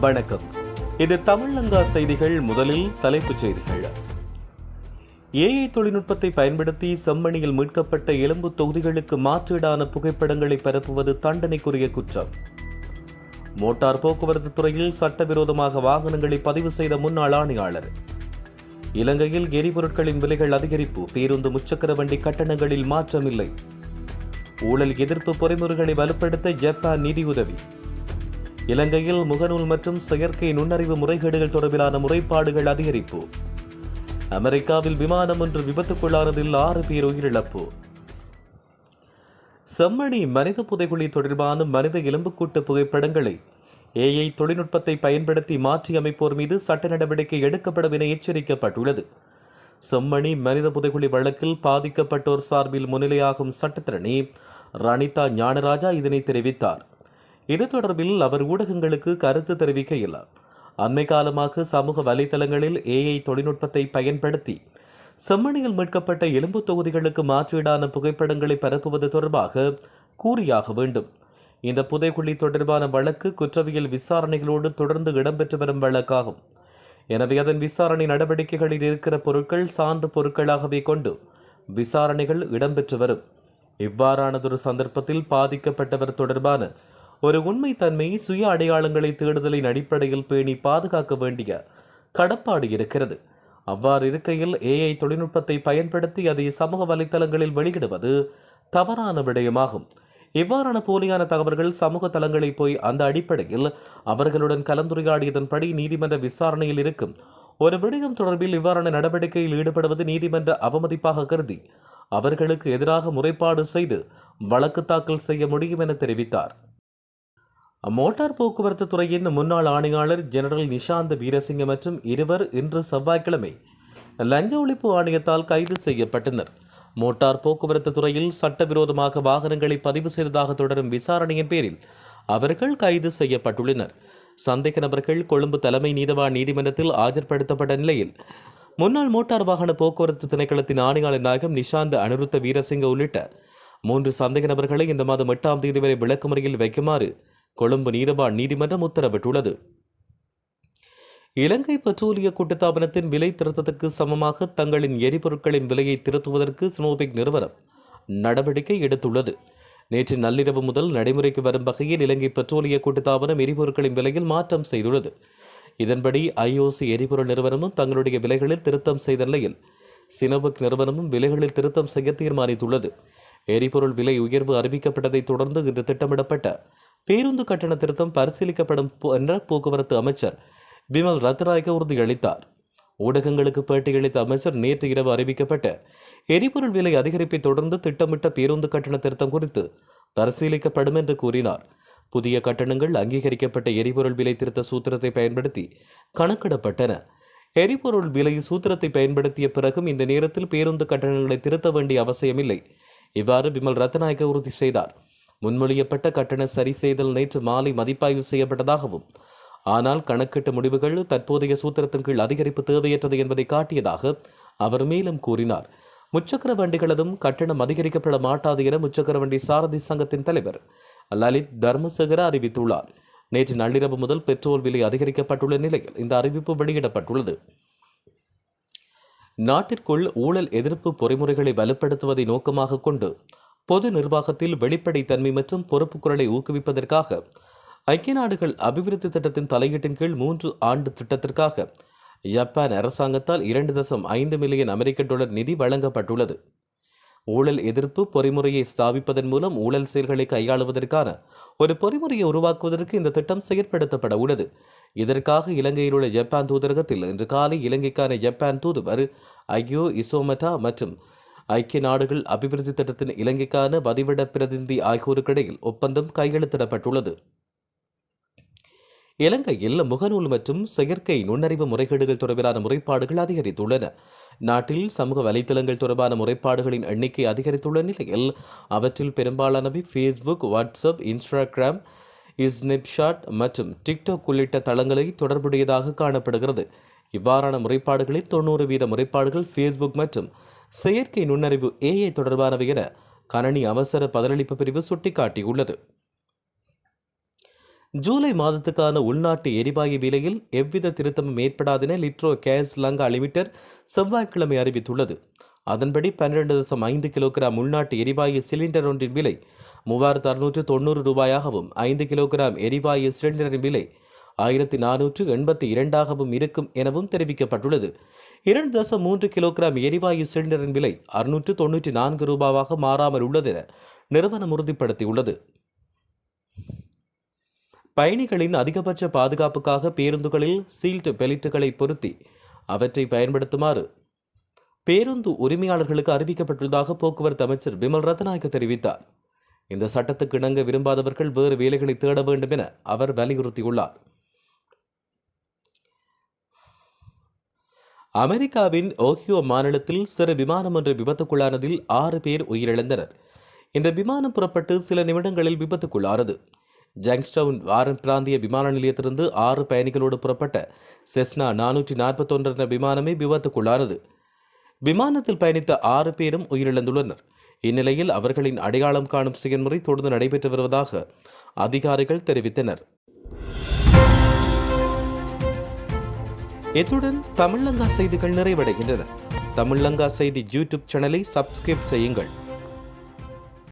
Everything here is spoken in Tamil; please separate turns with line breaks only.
வணக்கம். இது தமிழங்கா செய்திகள் முதலில் தலைப்புச் செய்திகள். ஏஐ தொழில்நுட்பத்தை பயன்படுத்தி செம்மணியில் மீட்கப்பட்ட எலும்பு தொகுதிகளுக்கு மாற்றீடான புகைப்படங்களை பரப்புவது தண்டனைக்குரிய குற்றம். மோட்டார் போக்குவரத்து துறையில் சட்டவிரோதமாக வாகனங்களை பதிவு செய்த முன்னாள் ஆணையாளர். இலங்கையில் எரிபொருட்களின் விலைகள் அதிகரிப்பு பேருந்து முச்சக்கர வண்டி கட்டணங்களில் மாற்றமில்லை. ஊழல் எதிர்ப்பு பொறிமுறைகளை வலுப்படுத்த ஜப்பான் நிதியுதவி. இலங்கையில் முகநூல் மற்றும் செயற்கை நுண்ணறிவு முறைகேடுகள் தொடர்பிலான முறைப்பாடுகள் அதிகரிப்பு. அமெரிக்காவில் விமானம் ஒன்று விபத்துக்குள்ளானதில் ஆறு பேர் உயிரிழப்பு. செம்மணி மனித புதைகுழி தொடர்பான மனித எலும்புக்கூட்டு புகைப்படங்களை ஏஐ தொழில்நுட்பத்தை பயன்படுத்தி மாற்றி அமைப்போர் மீது சட்ட நடவடிக்கை எடுக்கப்படும் என எச்சரிக்கப்பட்டுள்ளது. செம்மணி மனித புதைகுழி வழக்கில் பாதிக்கப்பட்டோர் சார்பில் முன்னிலையாகும் சட்டத்திரணி ரணிதா ஞானராஜா இதனை தெரிவித்தார். இது தொடர்பில் அவர் ஊடகங்களுக்கு கருத்து தெரிவிக்கையில் அண்மை காலமாக சமூக வலைதளங்களில் ஏஐ தொழில்நுட்பத்தை பயன்படுத்தி செம்மணியில் மீட்கப்பட்ட எலும்பு தொகுதிகளுக்கு மாற்றீடான புகைப்படங்களை பரப்புவது தொடர்பாக கூறியாக வேண்டும். இந்த புதைக்குழி தொடர்பான வழக்கு குற்றவியல் விசாரணைகளோடு தொடர்ந்து இடம்பெற்று வரும் வழக்காகும். எனவே அதன் விசாரணை நடவடிக்கைகளில் இருக்கிற பொருட்கள் சான்று பொருட்களாகவே கொண்டு விசாரணைகள் இடம்பெற்று வரும். இவ்வாறானதொரு சந்தர்ப்பத்தில் பாதிக்கப்பட்டவர் தொடர்பான ஒரு உண்மைத்தன்மை சுய அடையாளங்களை தேடுதலின் அடிப்படையில் பேணி பாதுகாக்க வேண்டிய கடப்பாடு இருக்கிறது. அவ்வாறு இருக்கையில் ஏஐ தொழில்நுட்பத்தை பயன்படுத்தி அதை சமூக வலைத்தளங்களில் வெளியிடுவது தவறான விடயமாகும். இவ்வாறான போலியான தகவல்கள் சமூக தளங்களில் போய் அந்த அடிப்படையில் அவர்களுடன் கலந்துரையாடியதன்படி நீதிமன்ற விசாரணையில் இருக்கும். ஒரு விடயம் தொடர்பில் இவ்வாறான நடவடிக்கையில் ஈடுபடுவது நீதிமன்ற அவமதிப்பாக கருதி அவர்களுக்கு எதிராக முறைப்பாடு செய்து வழக்கு தாக்கல் செய்ய முடியும் என தெரிவித்தார். மோட்டார் போக்குவரத்து துறையின் முன்னாள் ஆணையாளர் ஜெனரல் நிஷாந்த் வீரசிங்க மற்றும் இருவர் இன்று செவ்வாய்க்கிழமை லஞ்ச ஒழிப்பு ஆணையத்தால் கைது செய்யப்பட்டனர். மோட்டார் போக்குவரத்து துறையில் சட்டவிரோதமாக வாகனங்களை பதிவு செய்ததாக தொடரும் விசாரணையின் பேரில் அவர்கள் கைது செய்யப்பட்டுள்ளனர். சந்தேக நபர்கள் கொழும்பு தலைமை நீதவான் நீதிமன்றத்தில் ஆஜர்படுத்தப்பட்ட நிலையில் முன்னாள் மோட்டார் வாகன போக்குவரத்து திணைக்களத்தின் ஆணையாளர் நாயகம் நிஷாந்த் அனிருத்த வீரசிங்க உள்ளிட்ட மூன்று சந்தேக நபர்களை இந்த மாதம் எட்டாம் தேதி வரை விளக்குமுறையில் வைக்குமாறு கொழும்பு நீதவான் நீதிமன்றம் உத்தரவிட்டுள்ளது. இலங்கை பெட்ரோலிய கூட்டுத்தாபனத்தின் விலை திருத்தத்துக்கு சமமாக தங்களின் எரிபொருட்களின் விலையை திருத்துவதற்கு ஸ்னோபிக் நிறுவனம் நடவடிக்கை எடுத்துள்ளது. நேற்று நள்ளிரவு முதல் நடைமுறைக்கு வரும் வகையில் இலங்கை பெட்ரோலிய கூட்டுத்தாபனம் எரிபொருட்களின் விலையில் மாற்றம் செய்துள்ளது. இதன்படி ஐஓசி எரிபொருள் நிறுவனமும் தங்களுடைய விலைகளில் திருத்தம் செய்த நிலையில் சினோபிக் நிறுவனமும் விலைகளில் திருத்தம் செய்ய தீர்மானித்துள்ளது. எரிபொருள் விலை உயர்வு அறிவிக்கப்பட்டதைத் தொடர்ந்து இன்று திட்டமிடப்பட்ட பேருந்து கட்டண திருத்தம் பரிசீலிக்கப்படும் என்ற போக்குவரத்து அமைச்சர் விமல் ரத்நாயக்க உறுதியளித்தார். ஊடகங்களுக்கு பேட்டியளித்த அமைச்சர் நேற்று இரவு அறிவிக்கப்பட்ட எரிபொருள் விலை அதிகரிப்பை தொடர்ந்து திட்டமிட்ட பேருந்து கட்டண திருத்தம் குறித்து பரிசீலிக்கப்படும் என்று கூறினார். புதிய கட்டணங்கள் அங்கீகரிக்கப்பட்ட எரிபொருள் விலை திருத்த சூத்திரத்தை பயன்படுத்தி கணக்கிடப்பட்டன. எரிபொருள் விலை சூத்திரத்தை பயன்படுத்திய பிறகும் இந்த நேரத்தில் பேருந்து கட்டணங்களை திருத்த வேண்டிய அவசியமில்லை. இவ்வாறு பிமல் ரத்நாயக்க உறுதி செய்தார். முன்மொழியப்பட்ட கட்டண சரி செய்தல் நேற்று மாலை மதிப்பாய்வு செய்யப்பட்டதாகவும் ஆனால் கணக்கெட்டு முடிவுகள் தற்போதைய சூத்திரத்தின் கீழ் அதிகரிப்பு தேவையற்றது என்பதை காட்டியதாக அவர் மேலும் கூறினார். முச்சக்கர வண்டிகளதும் கட்டணம் அதிகரிக்கப்பட மாட்டாது என முச்சக்கர வண்டி சாரதி சங்கத்தின் தலைவர் லலித் தர்மசேகர அறிவித்துள்ளார். நேற்று நள்ளிரவு முதல் பெட்ரோல் விலை அதிகரிக்கப்பட்டுள்ள நிலையில் இந்த அறிவிப்பு வெளியிடப்பட்டுள்ளது. நாட்டிற்குள் ஊழல் எதிர்ப்பு பொறிமுறைகளை வலுப்படுத்துவதை நோக்கமாக கொண்டு பொது நிர்வாகத்தில் வெளிப்படைத்தன்மை மற்றும் பொறுப்புக்குரலை ஊக்குவிப்பதற்காக ஐக்கிய நாடுகள் அபிவிருத்தி திட்டத்தின் தலையீட்டின் கீழ் மூன்று ஆண்டு திட்டத்திற்காக ஜப்பான் அரசாங்கத்தால் இரண்டு தசம் ஐந்து மில்லியன் அமெரிக்க டாலர் நிதி வழங்கப்பட்டுள்ளது. ஊழல் எதிர்ப்பு பொறிமுறையை ஸ்தாபிப்பதன் மூலம் ஊழல் செயல்களை கையாளுவதற்கான ஒரு பொறிமுறையை உருவாக்குவதற்கு இந்த திட்டம் செயற்படுத்தப்பட உள்ளது. இதற்காக இலங்கையில் உள்ள ஜப்பான் தூதரகத்தில் இன்று காலை இலங்கைக்கான ஜப்பான் தூதுவர் ஐயோ இசோமட்டா மற்றும் ஐக்கிய நாடுகள் அபிவிருத்தி திட்டத்தின் இலங்கைக்கான வதிவிட பிரதிநிதி ஆகியோருக்கிடையில் ஒப்பந்தம் கையெழுத்திடப்பட்டுள்ளது. இலங்கையில் முகநூல் மற்றும் செயற்கை நுண்ணறிவு முறைகேடுகள் தொடர்பிலான முறைப்பாடுகள் அதிகரித்துள்ளன. நாட்டில் சமூக வலைத்தளங்கள் தொடர்பான முறைப்பாடுகளின் எண்ணிக்கை அதிகரித்துள்ள நிலையில் அவற்றில் பெரும்பாலானவை ஃபேஸ்புக் வாட்ஸ்அப் இன்ஸ்டாகிராம் ஸ்னாப்ஷாட் மற்றும் டிக்டாக் உள்ளிட்ட தளங்களை தொடர்புடையதாக காணப்படுகிறது. இவ்வாறான முறைப்பாடுகளில் தொண்ணூறு வீத முறைப்பாடுகள் ஃபேஸ்புக் மற்றும் செயற்கை நுண்ணறிவு ஏஐ தொடர்பானவை என கணனி அவசர பதிலளிப்பு பிரிவு சுட்டிக்காட்டியுள்ளது. ஜூலை மாதத்துக்கான உள்நாட்டு எரிவாயு விலையில் எவ்வித திருத்தமும் ஏற்படாதென லிட்ரோ கேஸ் லங்கா லிமிடெட் செவ்வாய்க்கிழமை அறிவித்துள்ளது. அதன்படி பன்னிரண்டு தசம் ஐந்து கிலோகிராம் உள்நாட்டு எரிவாயு சிலிண்டர் ஒன்றின் விலை மூவாயிரத்து அறுநூற்று தொண்ணூறு ரூபாயாகவும் ஐந்து கிலோகிராம் எரிவாயு சிலிண்டரின் விலை ஆயிரத்தி நானூற்று எண்பத்தி இரண்டாகவும் இருக்கும் எனவும் தெரிவிக்கப்பட்டுள்ளது. இரண்டு தசம் மூன்று கிலோகிராம் எரிவாயு சிலிண்டரின் விலை அறுநூற்று தொன்னூற்றி நான்கு ரூபாவாக மாறாமல் உள்ளது என நிறுவனம் உறுதிப்படுத்தியுள்ளது. பயணிகளின் அதிகபட்ச பாதுகாப்புக்காக பேருந்துகளில் சீல்ட் பெலிட்டுகளை பொருத்தி அவற்றை பயன்படுத்துமாறு பேருந்து உரிமையாளர்களுக்கு அறிவிக்கப்பட்டுள்ளதாக போக்குவரத்து அமைச்சர் பிமல் ரத்நாயக்க தெரிவித்தார். இந்த சட்டத்துக்கு இணங்க விரும்பாதவர்கள் வேறு வேலைகளை தேட வேண்டும் என அவர் வலியுறுத்தியுள்ளார். அமெரிக்காவின் ஓஹியோ மாநிலத்தில் சிறு விமானம் ஒன்று விபத்துக்குள்ளானதில் ஆறு பேர் உயிரிழந்தனர். இந்த விமானம் புறப்பட்டு சில நிமிடங்களில் விபத்துக்குள்ளானது. ஜங்ஸ்டவுன் வாரன் பிராந்திய விமான நிலையத்திலிருந்து ஆறு பயணிகளோடு புறப்பட்ட செஸ்னா நானூற்றி நாற்பத்தொன்று என்ற விமானமே விபத்துக்குள்ளானது. விமானத்தில் பயணித்த ஆறு பேரும் உயிரிழந்துள்ளனர். இந்நிலையில் அவர்களின் அடையாளம் காணும் செயல்முறை தொடர்ந்து நடைபெற்று வருவதாக அதிகாரிகள் தெரிவித்தனர். இத்துடன் தமிழங்கா செய்திகள் நிறைவடைகின்றன. தமிழங்கா செய்தி யூடியூப் சேனலை சப்ஸ்கிரைப் செய்யுங்கள்.